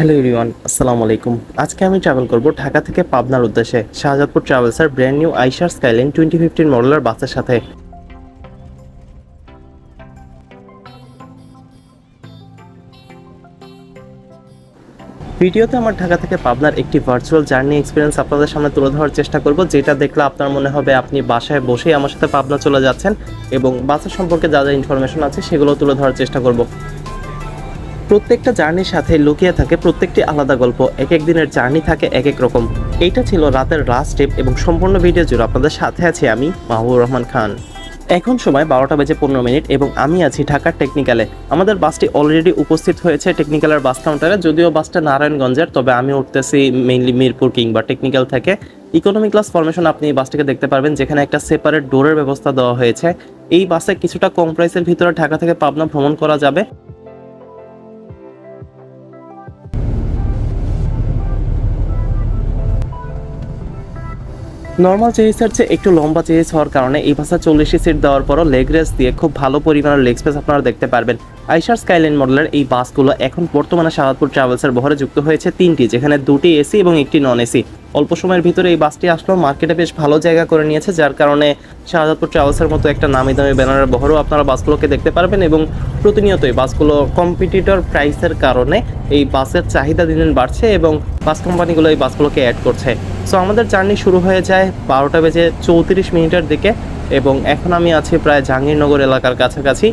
Hello everyone, আসসালামু আলাইকুম। আজকে আমি ট্রাভেল করব ঢাকা থেকে পাবনার উদ্দেশ্যে, Shahjadpur ট্রাভেলসের brand new Eicher Skyline twenty fifteen মডেলের বাসের সাথে। ভিডিওতে আমার ঢাকা থেকে পাবনার একটি ভার্চুয়াল জার্নি এক্সপিরিয়েন্স আপনাদের সামনে তুলে ধরার চেষ্টা করব, যেটা দেখলে আপনার মনে হবে আপনি বাসায় বসেই আমার সাথে পাবনা চলে যাচ্ছেন এবং বাসের সম্পর্কে যা যা ইনফরমেশন আছে সেগুলো তুলে ধরার চেষ্টা করব। প্রত্যেকটা জার্নির সাথে লুকিয়ে থাকে প্রত্যেকটি আলাদা গল্প, এক এক দিনের জার্নি থাকে এক এক রকম। এইটা ছিল রাতের লাস্ট স্টেপ এবং সম্পূর্ণ ভিডিও জুড়ে আপনাদের সাথে আছি আমি মাহবুব রহমান খান। এখন সময় বারোটা বেজে পনেরো মিনিট এবং আমি আছি ঢাকার টেকনিক্যালে আমাদের বাসটি অলরেডি উপস্থিত হয়েছে টেকনিক্যালের বাস কাউন্টারে যদিও বাসটা নারায়ণগঞ্জের, তবে আমি উঠতেছি মেইনলি মিরপুর কিংবা টেকনিক্যাল থেকে। ইকোনমি ক্লাস ফরমেশন আপনি এই বাসটিকে দেখতে পারবেন, যেখানে একটা সেপারেট ডোরের ব্যবস্থা দেওয়া হয়েছে। এই বাসে কিছুটা কম প্রাইসের ভিতরে ঢাকা থেকে পাবনা ভ্রমণ করা যাবে। নর্মাল চেহিসের চেয়ে একটু লম্বা চেহিস হওয়ার কারণে এই ভাষা চল্লিশ সিট দেওয়ার পরও লেগ রেস দিয়ে খুব ভালো পরিমাণের লেগ স্পেস আপনারা দেখতে পারবেন। আইসার স্কাইলাইন মডেলের এই বাসগুলো এখন বর্তমানে শাহাদপুর ট্রাভেলসের বহরে যুক্ত হয়েছে তিনটি, যেখানে দুটি এসি এবং একটি নন এসি অল্প সময়ের ভিতরে এই বাসটি আসলো। মার্কেটে বেশ ভালো জায়গা করে নিয়েছে, যার কারণে শাহজাদপুর ট্রাভেলসের মতো একটা নামি দামি ব্যানারের বহরেও আপনারা বাসগুলোকে দেখতে পারবেন এবং প্রতিনিয়তই বাসগুলো কম্পিটিটর প্রাইসের কারণে এই বাসের চাহিদা দিন দিন বাড়ছে এবং বাস কোম্পানিগুলো এই বাসগুলোকে অ্যাড করছে। সো আমাদের জার্নি শুরু হয়ে যায় বারোটা বেজে চৌত্রিশ মিনিটের দিকে এবং এখন আমি আছি প্রায় জাহাঙ্গীরনগর এলাকার কাছাকাছি।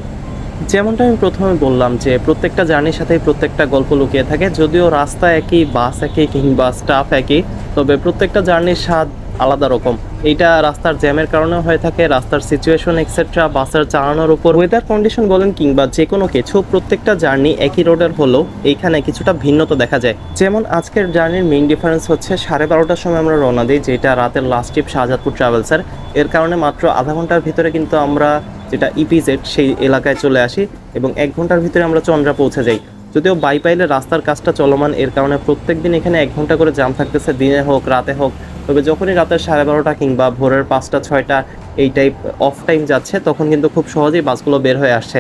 যেমনটা আমি প্রথমে বললাম যে প্রত্যেকটা জার্নির সাথেই প্রত্যেকটা গল্প লুকিয়ে থাকে, যদিও রাস্তা একই, বাস একই কিংবা স্টাফ একই, তবে প্রত্যেকটা জার্নির স্বাদ আলাদা রকম। এইটা রাস্তার জ্যামের কারণেও হয়ে থাকে, রাস্তার সিচুয়েশন এক্সেট্রা বাসের চালানোর উপর ওয়েদার কন্ডিশন বলেন কিংবা যে কোনো কিছু, প্রত্যেকটা জার্নি একই রোডের হলেও এইখানে কিছুটা ভিন্নতা দেখা যায়। যেমন আজকের জার্নির মেইন ডিফারেন্স হচ্ছে সাড়ে বারোটার সময় আমরা রওনা দিই, যেটা রাতের লাস্ট ট্রিপ শাহজাদপুর ট্রাভেলসের এর কারণে মাত্র আধা ঘণ্টার ভিতরে কিন্তু আমরা যেটা ইপিজেড সেই এলাকায় চলে আসি এবং এক ঘণ্টার ভিতরে আমরা চন্দ্রা পৌঁছে যাই। যদিও বাইপাইলে রাস্তার কাজটা চলমান, এর কারণে প্রত্যেক দিন এখানে এক ঘণ্টা করে জাম থাকতেছে, দিনে হোক, রাতে হোক। তবে যখনই রাতের সাড়ে বারোটা কিংবা ভোরের পাঁচটা, ছয়টা এই টাইপ অফ টাইম যাচ্ছে, তখন কিন্তু খুব সহজেই বাসগুলো বের হয়ে আসছে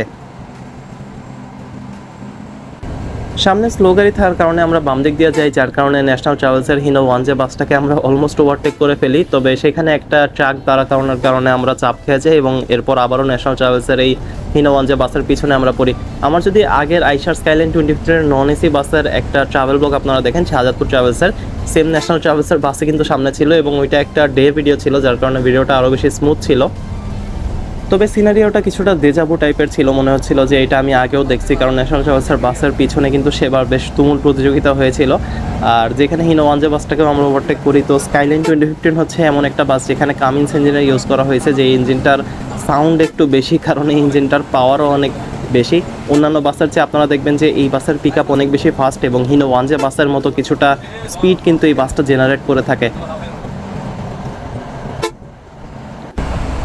সামনে স্লো গাড়ি থাকার কারণে আমরা বাম দিক দিয়ে যাই, যার কারণে ন্যাশনাল ট্রাভেলসের হিনো ওয়ান যে বাসটাকে আমরা অলমোস্ট ওভারটেক করে ফেলি। তবে সেখানে একটা ট্রাক দাঁড়া কারণের কারণে আমরা চাপ খেয়ে যাই এবং এরপর আবারও ন্যাশনাল ট্রাভেলসের এই হিনো ওয়ান যে বাসের পিছনে আমরা পড়ি। আমার যদি আগের আইসার স্কাইলাইন টোয়েন্টি ফিফটিনের নন এসি বাসের একটা ট্রাভেল ব্লগ আপনারা দেখেন, শাহজাদপুর ট্রাভেলসের সেম ন্যাশনাল ট্রাভেলসের বাসে কিন্তু সামনে ছিল এবং ওইটা একটা ডে ভিডিও ছিল, যার কারণে ভিডিওটা আরও বেশি স্মুথ ছিল। তবে সিনারিওটা কিছুটা দেজাবু টাইপের ছিল, মনে হচ্ছিল যে এটা আমি আগেও দেখছি, কারণ ন্যাশনাল ট্রাভেলসের বাসের পিছনে কিন্তু সেবার বেশ তুমুল প্রতিযোগিতা হয়েছিল। আর যেখানে হিনো ওয়ানজে বাসটাকেও আমরা ওভারটেক করি, তো স্কাইলাইন টোয়েন্টি ফিফটিন হচ্ছে এমন একটা বাস যেখানে কামিন্স ইঞ্জিনের ইউজ করা হয়েছে, যে ইঞ্জিনটার সাউন্ড একটু বেশি, কারণে ইঞ্জিনটার পাওয়ারও অনেক বেশি। অন্যান্য বাসের চেয়ে আপনারা দেখবেন যে এই বাসের পিক অনেক বেশি ফাস্ট এবং হিনো ওয়ান যে বাসের মতো কিছুটা স্পিড কিন্তু এই বাসটা জেনারেট করে থাকে।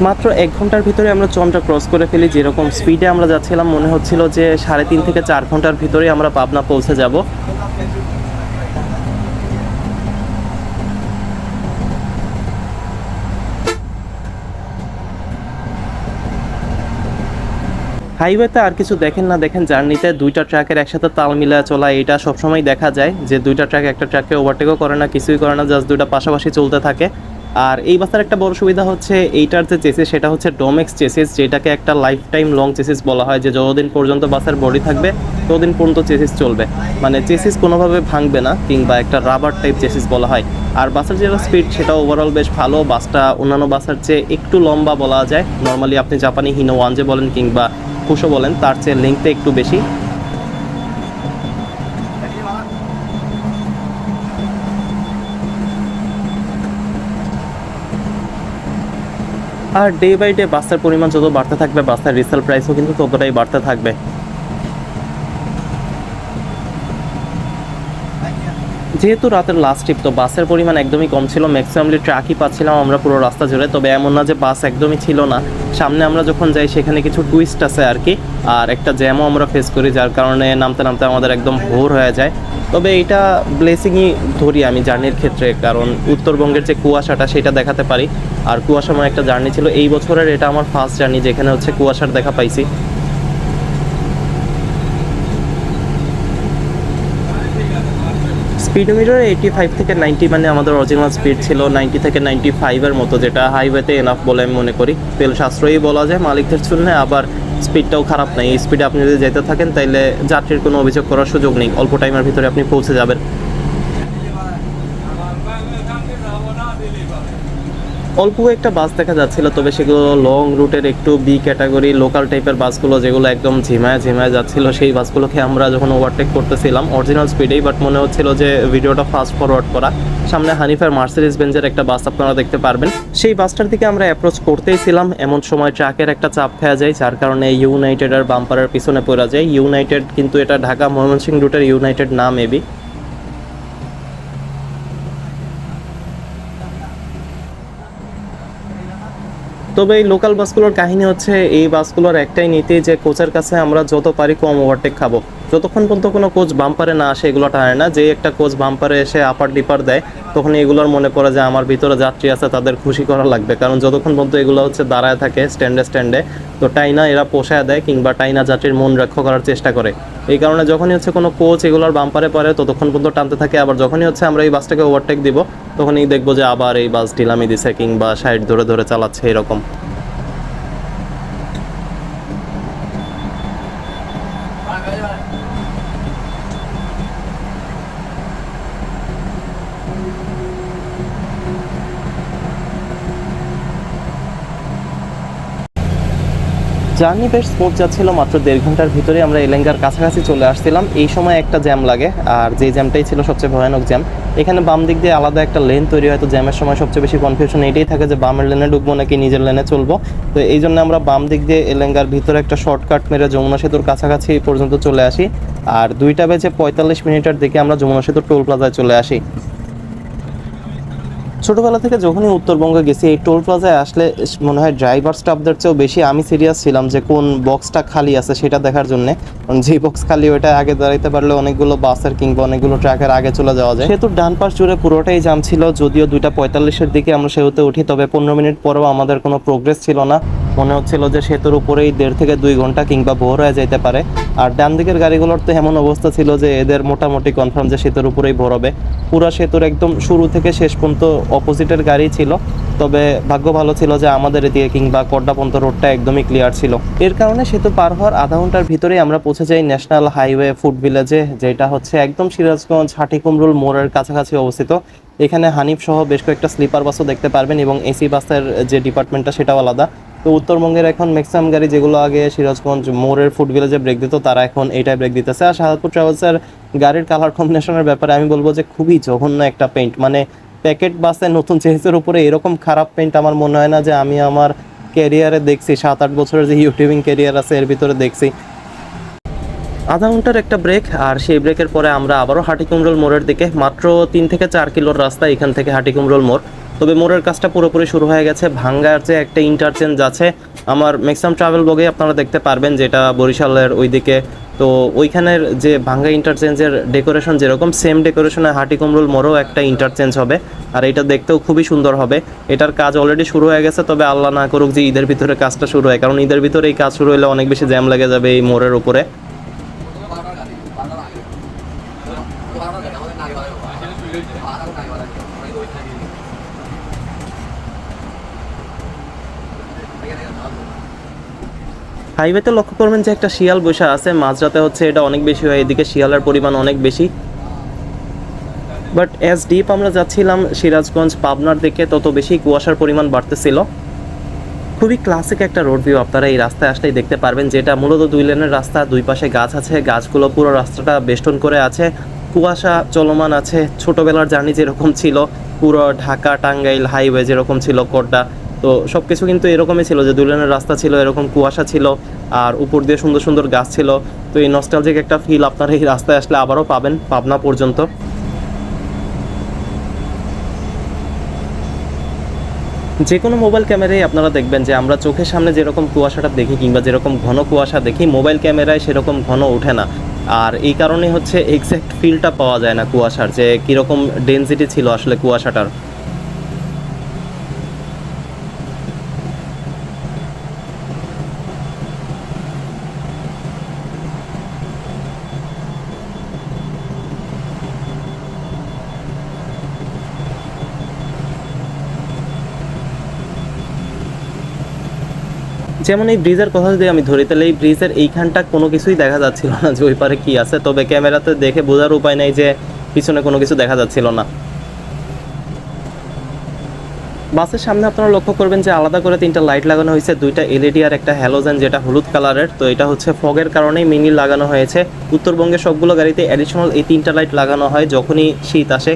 মাত্র এক ঘণ্টার ভিতরে আমরা চন্দ্রা ক্রস করে ফেলি, যেরকম স্পিডে আমরা যাচ্ছিলাম, মনে হচ্ছিল যে সাড়ে তিন থেকে চার ঘণ্টার ভিতরেই আমরা পাবনা পৌঁছে যাব। হাইওয়েতে আর কিছু দেখেন না, দেখেন জার্নিতে দুইটা ট্রাকের একসাথে তাল মিলা চলা, এটা সবসময় দেখা যায় যে দুইটা ট্রাক একটা ট্রাককে ওভারটেকও করে না, কিছুই করে না জাস্ট দুইটা পাশাপাশি চলতে থাকে। আর এই বাসের একটা বড় সুবিধা হচ্ছে এইটার যে চেসিস সেটা হচ্ছে ডোমেক্স চেসিস যেটাকে একটা লাইফ টাইম লং চেসিস বলা হয়, যে যতদিন পর্যন্ত বাসের বডি থাকবে, ততদিন পর্যন্ত চেসিস চলবে। মানে চেসিস কোনোভাবে ভাঙবে না, কিংবা একটা রাবার টাইপ চেসিস বলা হয়। আর বাসের যেটা স্পিড সেটা ওভারঅল বেশ ভালো। বাসটা অন্যান্য বাসের চেয়ে একটু লম্বা বলা যায়। নর্মালি আপনি জাপানি হিনো ওয়ান যে বলেন, কিংবা খুশো বলেন, তার চেয়ে লেংথে একটু বেশি। আর ডে বাই ডে বাসের পরিমাণ যত বাড়তে থাকবে, বাসের রিসেল প্রাইসও কিন্তু ততটাই বাড়তে থাকবে। যেহেতু রাতের লাস্ট ট্রিপ তো বাসের পরিমাণ একদমই কম ছিল ম্যাক্সিমামলি ট্রাকই পাচ্ছিলাম আমরা পুরো রাস্তা জুড়ে। তবে এমন না যে বাস একদমই ছিল না। সামনে আমরা যখন যাই, সেখানে কিছু টুইস্ট আছে আর কি, আর একটা জ্যামও আমরা ফেস করি, যার কারণে নামতে নামতে আমাদের একদম ভোর হয়ে যায়। তবে এটা ব্লেসিংই ধরি আমি জার্নির ক্ষেত্রে, কারণ উত্তরবঙ্গের যে কুয়াশাটা সেটা দেখাতে পারি। আর কুয়াশাময় একটা জার্নি ছিল। এই বছরের এটা আমার ফার্স্ট জার্নি যেখানে হচ্ছে কুয়াশার দেখা পাইছি। স্পিডোমিটার এইটি ফাইভ থেকে নাইনটি মানে আমাদের অরিজিনাল স্পিড ছিল নাইনটি থেকে নাইনটি ফাইভের মতো, যেটা হাইওয়েতে এনাফ বলে আমি মনে করি। তেল সাশ্রয়ী বলা যায়, মালিকদের জন্য আবার স্পিডটাও খারাপ নাই। স্পিডে আপনি যদি যেতে থাকেন, তাইলে যাত্রীর কোনো অভিযোগ করার সুযোগ নেই। অল্প টাইমের ভিতরে আপনি পৌঁছে যাবেন। অল্প একটা বাস দেখা যাচ্ছিল, তবে সেগুলো লং রুটের একটু বি ক্যাটাগরি লোকাল টাইপের বাসগুলো যেগুলো একদম ঝিমায় ঝিমায় যাচ্ছিল, সেই বাসগুলোকে আমরা যখন ওভারটেক করতেছিলাম অরিজিনাল স্পিডেই বাট মনে হচ্ছিল যে ভিডিওটা ফাস্ট ফরওয়ার্ড করা। সামনে হানিফার মার্সিডিজ বেঞ্জের একটা বাস আপনারা দেখতে পারবেন। সেই বাসটার দিকে আমরা অ্যাপ্রোচ করতেই ছিলাম। এমন সময় ট্রাকের একটা চাপ খেয়া যায়, যার কারণে ইউনাইটেড আর বাম্পারের পিছনে পড়া যায়। ইউনাইটেড কিন্তু এটা ঢাকা ময়মনসিংহ রুটের ইউনাইটেড না মেবি তবে এই লোকাল বাসগুলোর কাহিনী হচ্ছে, এই বাসগুলোর একটাই নীতি যে কোচের কাছে আমরা যত পারি কম ওভারটেক খাব। যতক্ষণ পর্যন্ত কোনো কোচ বাম্পারে না আসে, এগুলো টানে না। যে একটা কোচ বাম্পারে এসে আপার ডিপার দেয়, তখন এগুলোর মনে পড়ে যে আমার ভিতরে যাত্রী আছে, তাদের খুশি করা লাগবে। কারণ যতক্ষণ পর্যন্ত এগুলো হচ্ছে দাঁড়ায় থাকে স্ট্যান্ডে স্ট্যান্ডে তো টাইনা এরা পোষায় দেয় কিংবা টাইনা যাত্রীর মন রক্ষা করার চেষ্টা করে। এই কারণে যখনই হচ্ছে কোনো কোচ এগুলোর বাম্পারে পড়ে, ততক্ষণ পর্যন্ত টানতে থাকে। আবার যখনই হচ্ছে আমরা এই বাসটাকে ওভারটেক দিব, তখনই দেখব যে আবার এই বাস ঢিলামি দিছে কিংবা সাইড ধরে ধরে চালাচ্ছে, এরকম। জার্নি বেশ স্মুথ যাচ্ছিল, মাত্র দেড় ঘণ্টার ভিতরে আমরা এলেঙ্গার কাছাকাছি চলে আসছিলাম। এই সময় একটা জ্যাম লাগে, আর যে জ্যামটাই ছিল সবচেয়ে ভয়ানক জ্যাম। এখানে বাম দিক দিয়ে আলাদা একটা লেন তৈরি হয়, তো জ্যামের সময় সবচেয়ে বেশি কনফিউশন এটাই থাকে যে বামের লেনে ঢুকবো নাকি নিজের লেনে চলবো। তো এই জন্য আমরা বাম দিক দিয়ে এলেঙ্গার ভিতরে একটা শর্টকাট মেরে যমুনা সেতুর কাছাকাছি পর্যন্ত চলে আসি। আর দুইটা বেজে পঁয়তাল্লিশ মিনিটের দিকে আমরা যমুনা সেতুর টোল প্লাজায় চলে আসি। ছোটবেলা থেকে যখনই উত্তরবঙ্গে গেছি, এই টোল প্লাজায় আসলে মনে হয় ড্রাইভার স্টাফদের চেয়েও বেশি আমি সিরিয়াস ছিলাম যে কোন বক্সটা খালি আছে সেটা দেখার জন্য। কারণ যে বক্স খালি, ওইটা আগে দাঁড়াইতে পারলে অনেকগুলো বাসের কিংবা অনেকগুলো ট্রাকের আগে চলে যাওয়া যায়। সেহেতু ডান পাশ জুড়ে পুরোটাই জাম ছিল, যদিও দুইটা পঁয়তাল্লিশের দিকে আমরা সেহেতু উঠি, তবে পনেরো মিনিট পরেও আমাদের কোনো প্রোগ্রেস ছিল না। মনে হচ্ছিল যে সেতুর উপরেই দেড় থেকে দুই ঘণ্টা কিংবা ভোর হয়ে যেতে পারে। আর ডান দিকের গাড়িগুলোর তো এমন অবস্থা ছিল যে এদের মোটামুটি কনফার্ম যে সেতুর উপরেই ভোর হবে। পুরো সেতুর একদম শুরু থেকে শেষ পর্যন্ত অপোজিটের গাড়ি ছিল। তবে ভাগ্য ভালো ছিল যে আমাদের এদিকে কিংবা কড্ডাপন্ত রোডটা একদমই ক্লিয়ার ছিল। এর কারণে সেতু পার হওয়ার আধা ঘণ্টার ভিতরেই আমরা পৌঁছে যাই ন্যাশনাল হাইওয়ে ফুড ভিলেজে যেটা হচ্ছে একদম সিরাজগঞ্জ হাটিকুমরুল মোড়ের কাছাকাছি অবস্থিত। এখানে হানিফ সহ বেশ কয়েকটা স্লিপার বাসও দেখতে পারবেন এবং এসি বাসের যে ডিপার্টমেন্টটা সেটাও আলাদা। তো উত্তরবঙ্গের এখন ম্যাক্সিমাম গাড়ি যেগুলো আগে সিরাজগঞ্জ মোড়ের ফুড ভিলেজে ব্রেক দিত, তারা এখন এইটাই ব্রেক দিতেছে। আর শাহাদপুর ট্রাভেলসের গাড়ির কালার কম্বিনেশনের ব্যাপারে আমি বলব যে খুবই জঘন্য একটা পেইন্ট মানে প্যাকেট বাসে নতুন চেঞ্জের উপরে এরকম খারাপ পেইন্ট আমার মনে হয় না যে আমি আমার ক্যারিয়ারে দেখছি, সাত আট বছরের যে ইউটিউবিং ক্যারিয়ার আছে, এর ভিতরে দেখছি। আধা ঘণ্টার একটা ব্রেক আর সেই ব্রেকের পরে আমরা আবারও হাটিকুমরোল মোড়ের দিকে। মাত্র তিন থেকে চার কিলোর রাস্তা এখান থেকে হাটিকুমরোল মোড়। তবে মোড়ের কাজটা পুরোপুরি শুরু হয়ে গেছে। ভাঙ্গার যে একটা ইন্টারচেঞ্জ আছে, আমার ম্যাক্সিমাম ট্রাভেল বগে আপনারা দেখতে পারবেন যেটা বরিশালের ওইদিকে। তো ওইখানের যে ভাঙ্গা ইন্টারচেঞ্জের ডেকোরেশন যেরকম সেম ডেকোরেশনে হাটিকুমরুল মোড়ও একটা ইন্টারচেঞ্জ হবে। আর এটা দেখতেও খুবই সুন্দর হবে। এটার কাজ অলরেডি শুরু হয়ে গেছে, তবে আল্লাহ না করুক যে ঈদের ভিতরে কাজটা শুরু হয়। কারণ ঈদের ভিতরে এই কাজ শুরু হলে অনেক বেশি জ্যাম লেগে যাবে এই মোড়ের উপরে। হাইওয়েতে লক্ষ্য করবেন যে একটা শিয়াল বসে আছে, মাঝরাতে হচ্ছে এটা অনেক বেশি হয়, এদিকে শিয়ালের পরিমাণ অনেক বেশি। বাট অ্যাজ ডিপ আমরা যাচ্ছিলাম সিরাজগঞ্জ, পাবনার দিকে, তত বেশি কুয়াশার পরিমাণ বাড়তেছিল। খুবই ক্লাসিক একটা রোড ভিউ আপনারা এই রাস্তায় আসলেই দেখতে পারবেন, যেটা মূলত দুই লেনের রাস্তা, দুই পাশে গাছ আছে, গাছগুলো পুরো রাস্তাটা বেষ্টন করে আছে। কুয়াশা চলমান আছে, ছোটবেলার জার্নি যেরকম ছিল, পুরো ঢাকা টাঙ্গাইল হাইওয়ে যেরকম ছিল কোড্ডা তো সব কিছু কিন্তু এরকমই ছিল যে দুই লেনের রাস্তা ছিল, এরকম কুয়াশা ছিল আর উপর দিয়ে সুন্দর সুন্দর গাছ ছিল। তো এই নস্টালজিক একটা ফিল আপনারা এই রাস্তায় আসলে আবারও পাবেন পাবনা পর্যন্ত। যে কোনো মোবাইল ক্যামেরায় আপনারা দেখবেন যে আমরা চোখের সামনে যেরকম কুয়াশাটা দেখি কিংবা যেরকম ঘন কুয়াশা দেখি মোবাইল ক্যামেরায় সেরকম ঘন ওঠে না। আর এই কারণে হচ্ছে এক্স্যাক্ট ফিলটা পাওয়া যায় না কুয়াশার যে কীরকম ডেনসিটি ছিল আসলে কুয়াশাটার। যেমন এই ব্রিজের কথা যদি আমি ধরি, তাহলে এই ব্রিজের এইখানটা কোনো কিছুই দেখা যাচ্ছিল না যে ওই পারে কি আছে। তবে ক্যামেরাতে দেখে বোঝার উপায় নাই যে পিছনে কোনো কিছু দেখা যাচ্ছিল না। বাসের সামনে আপনারা লক্ষ্য করবেন যে আলাদা করে তিনটা লাইট লাগানো হয়েছে, দুইটা এলইডি আর একটা হ্যালোজেন যেটা হলুদ কালারের। তো এটা হচ্ছে ফগের কারণেই মিনি লাগানো হয়েছে। উত্তরবঙ্গের সবগুলো গাড়িতে অ্যাডিশনাল এই তিনটা লাইট লাগানো হয়, যখনই শীত আসে।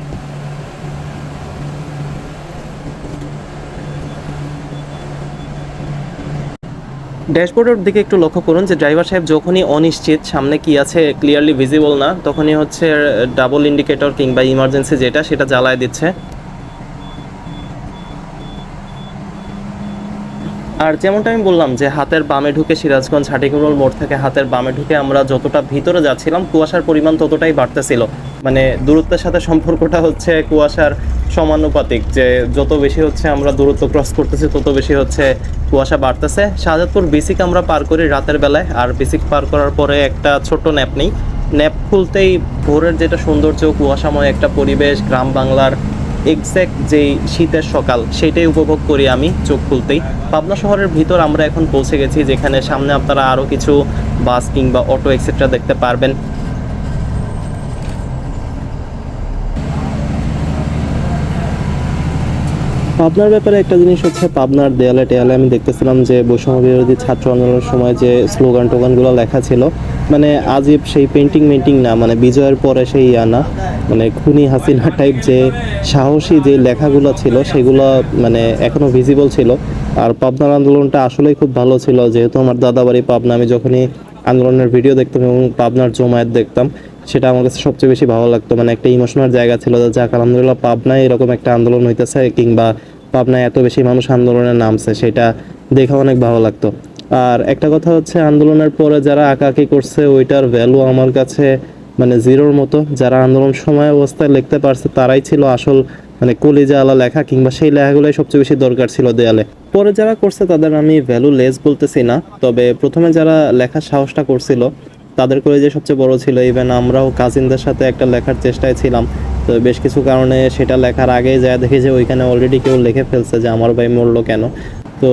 ড্যাশবোর্ডের দিকে একটু লক্ষ্য করুন যে ড্রাইভার সাহেব যখনই অনিশ্চিত, সামনে কি আছে ক্লিয়ারলি ভিজিবল না, তখনই হচ্ছে ডাবল ইন্ডিকেটর কিংবা ইমার্জেন্সি যেটা, সেটা জ্বালায় দিচ্ছে। আর যেমনটা আমি বললাম যে হাতের বামে ঢুকে সিরাজগঞ্জ হাটিকুরল মোড় থেকে হাতের বামে ঢুকে আমরা যতটা ভিতরে যাচ্ছিলাম, কুয়াশার পরিমাণ ততটাই বাড়তেছিল। মানে দূরত্বের সাথে সম্পর্কটা হচ্ছে কুয়াশার সমানুপাতিক যে যত বেশি হচ্ছে আমরা দূরত্ব ক্রস করতেছি, তত বেশি হচ্ছে কুয়াশা বাড়তেছে। শাহজাদপুর বেসিক আমরা পার করি রাতের বেলায়, আর বেসিক পার করার পরে একটা ছোট্ট ন্যাপ নেই। ন্যাপ খুলতেই ভোরের যেটা সৌন্দর্য, কুয়াশাময় একটা পরিবেশ, গ্রাম বাংলার এক্স্যাক্ট যেই শীতের সকাল, সেটাই উপভোগ করি আমি চোখ খুলতেই। পাবনা শহরের ভিতর আমরা এখন পৌঁছে গেছি, যেখানে সামনে আপনারা আরও কিছু বাস কিংবা অটো এক্সেট্রা দেখতে পারবেন। পাবনার ব্যাপারে একটা জিনিস হচ্ছে পাবনার দেয়ালে টেয়ালে আমি দেখতেছিলাম যে বৈষম্য বিরোধী ছাত্র আন্দোলনের সময় যে স্লোগান টোগানগুলো লেখা ছিল মানে আজীব সেই পেন্টিং মেন্টিং না মানে বিজয়ের পরে সেই ইয়া না মানে খুনি হাসিনা টাইপ যে সাহসী যে লেখাগুলো ছিল সেগুলো মানে এখনও ভিজিবল ছিল। আর পাবনার আন্দোলনটা আসলেই খুব ভালো ছিল, যেহেতু আমার দাদাবাড়ি পাবনা, আমি যখনই আন্দোলনের ভিডিও দেখতাম এবং পাবনার জমায়েত দেখতাম সেটা আমার কাছে সবচেয়ে বেশি ভালো লাগতো। মানে একটা ইমোশনাল জায়গা ছিল যাক, আলহামদুলিল্লাহ পাবনায় এরকম একটা আন্দোলন হইতেছে কিংবা পাবনায় এত বেশি মানুষ আন্দোলনে নামছে, সেটা দেখে অনেক ভালো লাগতো। আর একটা কথা হচ্ছে, আন্দোলনের পরে যারা আঁকাআঁকি করছে, ওইটার ভ্যালু আমার কাছে মানে জিরোর মতো। যারা আন্দোলন সময় অবস্থায় লিখতে পারছে, তারাই ছিল আসল মানে কলিজা আলা লেখা কিংবা সেই লেখাগুলোই সবচেয়ে বেশি দরকার ছিল দেয়ালে। পরে যারা করছে, তাদের আমি ভ্যালু লেস বলতেছি না। তবে প্রথমে যারা লেখার সাহসটা করছিল তাদের যে সবচেয়ে বড় ছিল ইভেন আমরাও কাজিনদের সাথে একটা লেখার চেষ্টায় ছিলাম। তো বেশ কিছু কারণে সেটা লেখার আগে যা দেখি যে ওইখানে অলরেডি কেউ লিখে ফেলছে যে আমার ভাই মরলো কেন। তো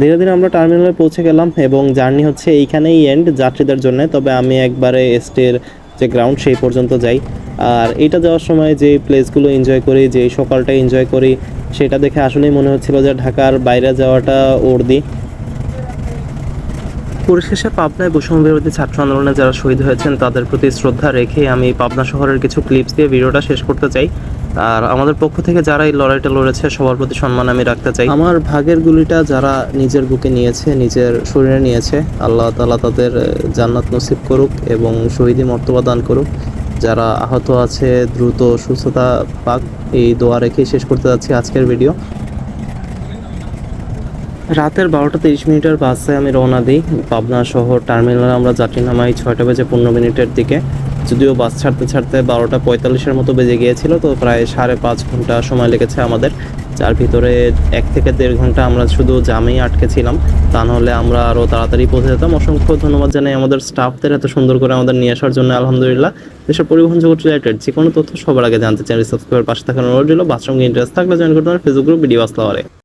ধীরে ধীরে আমরা টার্মিনালে পৌঁছে গেলাম এবং জার্নি হচ্ছে এইখানেই এন্ড যাত্রীদের জন্য। তবে আমি একবারে এস্টের যে গ্রাউন্ড সেই পর্যন্ত যাই। আর এটা যাওয়ার সময় যে প্লেসগুলো এনজয় করি যে সকালটা এনজয় করি, সেটা দেখে আসলেই মনে হচ্ছিল যে ঢাকার বাইরে যাওয়াটা উর্দি পরিশেষে পাবনায় বৈষম্য বিরোধী ছাত্র আন্দোলনে যারা শহীদ হয়েছেন, তাদের প্রতি শ্রদ্ধা রেখে আমি পাবনা শহরের কিছু ক্লিপস দিয়ে ভিডিওটা শেষ করতে চাই। আর আমাদের পক্ষ থেকে যারা এই লড়াইটা লড়েছে, সবার প্রতি সম্মান আমি রাখতে চাই। আমার ভাগের গুলিটা যারা নিজের বুকে নিয়েছে, নিজের শরীরে নিয়েছে, আল্লাহ তালা তাদের জান্নাত নসিব করুক এবং শহীদি মর্তবা দান করুক। যারা আহত আছে, দ্রুত সুস্থতা পাক, এই দোয়া রেখে শেষ করতে যাচ্ছি আজকের ভিডিও। রাতের বারোটা তিরিশ মিনিটের বাসে আমি রওনা দিই। পাবনা শহর টার্মিনালে আমরা যাত্রী নামাই ছয়টা বেজে পনেরো মিনিটের দিকে। যদিও বাস ছাড়তে ছাড়তে বারোটা পঁয়তাল্লিশের মতো বেজে গিয়েছিল, তো প্রায় সাড়ে পাঁচ ঘণ্টা সময় লেগেছে আমাদের। যার ভিতরে এক থেকে দেড় ঘণ্টা আমরা শুধু জামেই আটকে ছিলাম। তা নাহলে আমরা আরও তাড়াতাড়ি পৌঁছে যেতাম। অসংখ্য ধন্যবাদ জানাই আমাদের স্টাফদের এত সুন্দর করে আমাদের নিয়ে আসার জন্য। আলহামদুলিল্লাহ, দেশের পরিবহন জগৎ রিলেটেড যে কোনো তথ্য সবার আগে জানতে চাই সাবস্ক্রাইবার পাশে থাকার অনুরোধ রইল। বাথরুম ইন্টারেস্ট থাকলে জয়েন করতে পারেন ফেসবুক গ্রুপ ভিডিও আসতে পারে।